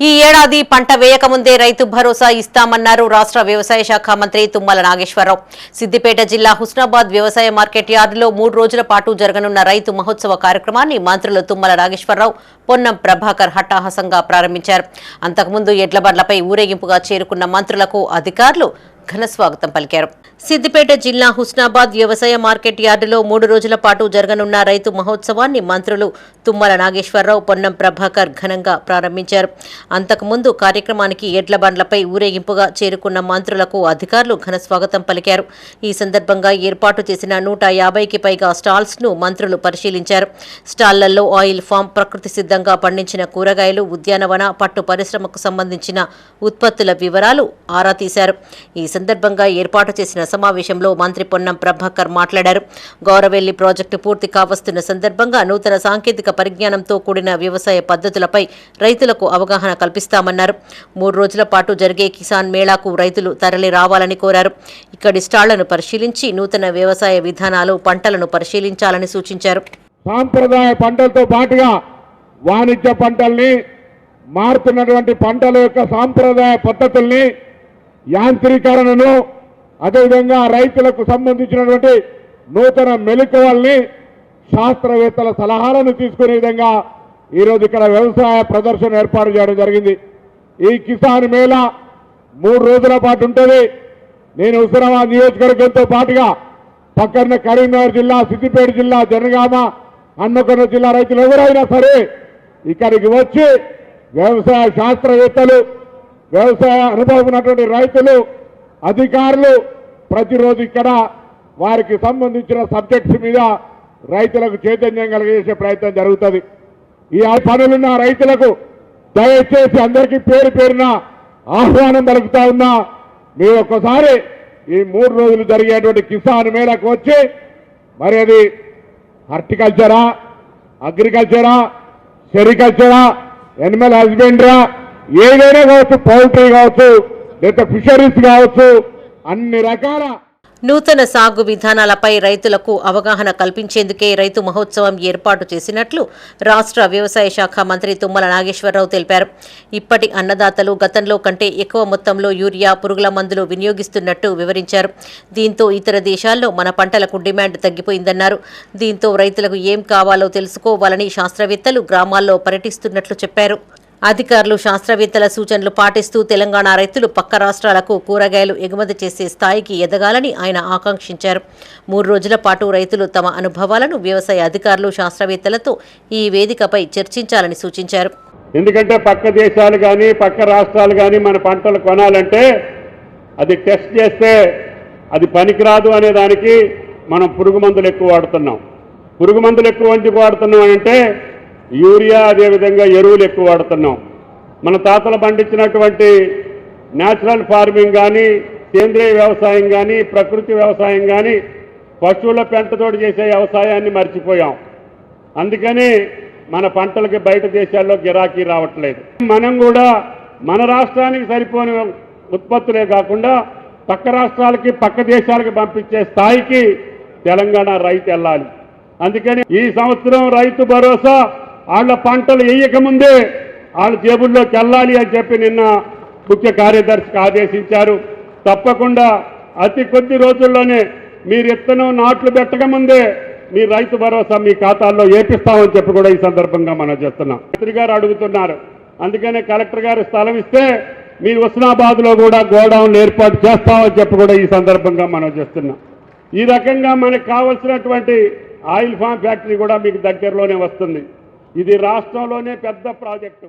ఈ ఏడాది పంట వేయకముందే రైతు భరోసా ఇస్తామన్నారు రాష్ట్ర వ్యవసాయ శాఖ మంత్రి తుమ్మల నాగేశ్వరరావు. సిద్దిపేట జిల్లా హుస్నాబాద్ వ్యవసాయ మార్కెట్ యార్డులో మూడు రోజుల పాటు జరగనున్న రైతు మహోత్సవ కార్యక్రమాన్ని మంత్రులు తుమ్మల నాగేశ్వరరావు పొన్నం ప్రభాకర్ హఠాహసంగా ప్రారంభించారు. అంతకుముందు ఎడ్లబండ్లపై ఊరేగింపుగా చేరుకున్న మంత్రులకు అధికారులు ఘన స్వాగతం పలికారు. సిద్దిపేట జిల్లా హుస్నాబాద్ వ్యవసాయ మార్కెట్ యార్డులో మూడు రోజుల పాటు జరగనున్న రైతు మహోత్సవాన్ని మంత్రులు తుమ్మల నాగేశ్వరరావు పొన్నం ప్రభాకర్ ఘనంగా ప్రారంభించారు. అంతకుముందు కార్యక్రమానికి ఎడ్ల బండ్లపై ఊరేగింపుగా చేరుకున్న మంత్రులకు అధికారులు ఘన స్వాగతం పలికారు. ఈ సందర్భంగా ఏర్పాటు చేసిన నూట యాభైకి పైగా స్టాల్స్ను మంత్రులు పరిశీలించారు. స్టాళ్ళలో ఆయిల్ ఫామ్ ప్రకృతి సిద్ధంగా పండించిన కూరగాయలు ఉద్యానవన పట్టు పరిశ్రమకు సంబంధించిన ఉత్పత్తుల వివరాలు ఆరా తీశారు. ఈ సందర్భంగా ఏర్పాటు చేసిన సమావేశంలో మంత్రి పొన్నం ప్రభాకర్ మాట్లాడారు. గౌరవెల్లి ప్రాజెక్టు పూర్తి కావస్తున్న సందర్భంగా నూతన సాంకేతిక పరిజ్ఞానంతో కూడిన వ్యవసాయ పద్ధతులపై రైతులకు అవగాహన కల్పిస్తామన్నారు. మూడు రోజుల పాటు జరిగే కిసాన్ మేళాకు రైతులు తరలి రావాలని కోరారు. ఇక్కడి స్టాళ్ళను పరిశీలించి నూతన వ్యవసాయ విధానాలు పంటలను పరిశీలించాలని సూచించారు. సాంప్రదాయ పంటలతో పాటుగా వాణిజ్య పంటల్ని మారుతున్నటువంటి పంటల యొక్క సాంప్రదాయ పద్ధతుల్ని యాంత్రీకరణను అదేవిధంగా రైతులకు సంబంధించినటువంటి నూతన మెలకువల్ని శాస్త్రవేత్తల సలహాలను తీసుకునే విధంగా ఈరోజు ఇక్కడ వ్యవసాయ ప్రదర్శన ఏర్పాటు చేయడం జరిగింది. ఈ కిసాన్ మేళా మూడు రోజుల పాటు ఉంటుంది. నేను హుస్నాబాద్ నియోజకవర్గంతో పాటుగా పక్కన కరీంనగర్ జిల్లా సిద్దిపేట జిల్లా జనగామ హన్మకొండ జిల్లా రైతులు ఎవరైనా సరే ఇక్కడికి వచ్చి వ్యవసాయ శాస్త్రవేత్తలు వ్యవసాయ అనుభవం ఉన్నటువంటి రైతులు అధికారులు ప్రతిరోజు ఇక్కడ వారికి సంబంధించిన సబ్జెక్ట్స్ మీద రైతులకు చైతన్యం కలిగజేసే ప్రయత్నం జరుగుతుంది. ఈ పనులున్న రైతులకు దయచేసి అందరికీ పేరు పేరున ఆహ్వానం పలుకుతా ఉన్నా మీరు ఒక్కసారి ఈ మూడు రోజులు జరిగేటువంటి కిసాన్ మేళకు వచ్చి మరి అది హార్టికల్చరా అగ్రికల్చరా సెరికల్చరా ఎనిమల్ హస్బెండరా ఏదైనా కావచ్చు పౌల్ట్రీ కావచ్చు లేదా ఫిషరీస్ కావచ్చు అన్ని రకాల నూతన సాగు విధానాలపై రైతులకు అవగాహన కల్పించేందుకే రైతు మహోత్సవం ఏర్పాటు చేసినట్లు రాష్ట్ర వ్యవసాయ శాఖ మంత్రి తుమ్మల నాగేశ్వరరావు తెలిపారు. ఇప్పటి అన్నదాతలు గతంలో కంటే ఎక్కువ మొత్తంలో యూరియా పురుగుల మందులు వినియోగిస్తున్నట్టు వివరించారు. దీంతో ఇతర దేశాల్లో మన పంటలకు డిమాండ్ తగ్గిపోయిందన్నారు. దీంతో రైతులకు ఏం కావాలో తెలుసుకోవాలని శాస్త్రవేత్తలు గ్రామాల్లో పర్యటిస్తున్నట్లు చెప్పారు. అధికారులు శాస్త్రవేత్తల సూచనలు పాటిస్తూ తెలంగాణ రైతులు పక్క రాష్ట్రాలకు కూరగాయలు ఎగుమతి చేసే స్థాయికి ఎదగాలని ఆయన ఆకాంక్షించారు. మూడు రోజుల పాటు రైతులు తమ అనుభవాలను వ్యవసాయ అధికారులు శాస్త్రవేత్తలతో ఈ వేదికపై చర్చించాలని సూచించారు. ఎందుకంటే పక్క దేశాలు కానీ పక్క రాష్ట్రాలు కానీ మన పంటలు కొనాలంటే అది టెస్ట్ చేస్తే అది పనికిరాదు అనే దానికి మనం పురుగు మందులు ఎక్కువ వాడుతున్నాం. పురుగు మందులు ఎక్కువ ఎందుకు వాడుతున్నాం అంటే యూరియా అదేవిధంగా ఎరువులు ఎక్కువ వాడుతున్నాం. మన తాతలు పండించినటువంటి న్యాచురల్ ఫార్మింగ్ కానీ సేంద్రియ వ్యవసాయం కానీ ప్రకృతి వ్యవసాయం కానీ పశువుల పెంటతోటి చేసే వ్యవసాయాన్ని మర్చిపోయాం. అందుకని మన పంటలకి బయట దేశాల్లో గిరాకీ రావట్లేదు. మనం కూడా మన రాష్ట్రానికి సరిపోని ఉత్పత్తులే కాకుండా పక్క రాష్ట్రాలకి పక్క దేశాలకి పంపించే స్థాయికి తెలంగాణ రైతు వెళ్ళాలి. అందుకని ఈ సంవత్సరం రైతు భరోసా వాళ్ళ పంటలు వేయకముందే వాళ్ళ జేబుల్లోకి వెళ్ళాలి అని చెప్పి నిన్న ముఖ్య కార్యదర్శికి ఆదేశించారు. తప్పకుండా అతి కొద్ది రోజుల్లోనే మీరు ఇత్తనం నాట్లు పెట్టకముందే మీ రైతు భరోసా మీ ఖాతాల్లో ఏపిస్తామని చెప్పి కూడా ఈ సందర్భంగా మనం చేస్తున్నాం. మంత్రి గారు అడుగుతున్నారు. అందుకనే కలెక్టర్ గారు స్థలం ఇస్తే మీరు హుస్నాబాద్లో కూడా గోడౌన్ ఏర్పాటు చేస్తామని చెప్పి కూడా ఈ సందర్భంగా మనం చేస్తున్నాం. ఈ రకంగా మనకు కావలసినటువంటి ఆయిల్ ఫామ్ ఫ్యాక్టరీ కూడా మీకు దగ్గరలోనే వస్తుంది. ఇది రాష్ట్రంలోనే పెద్ద ప్రాజెక్టు.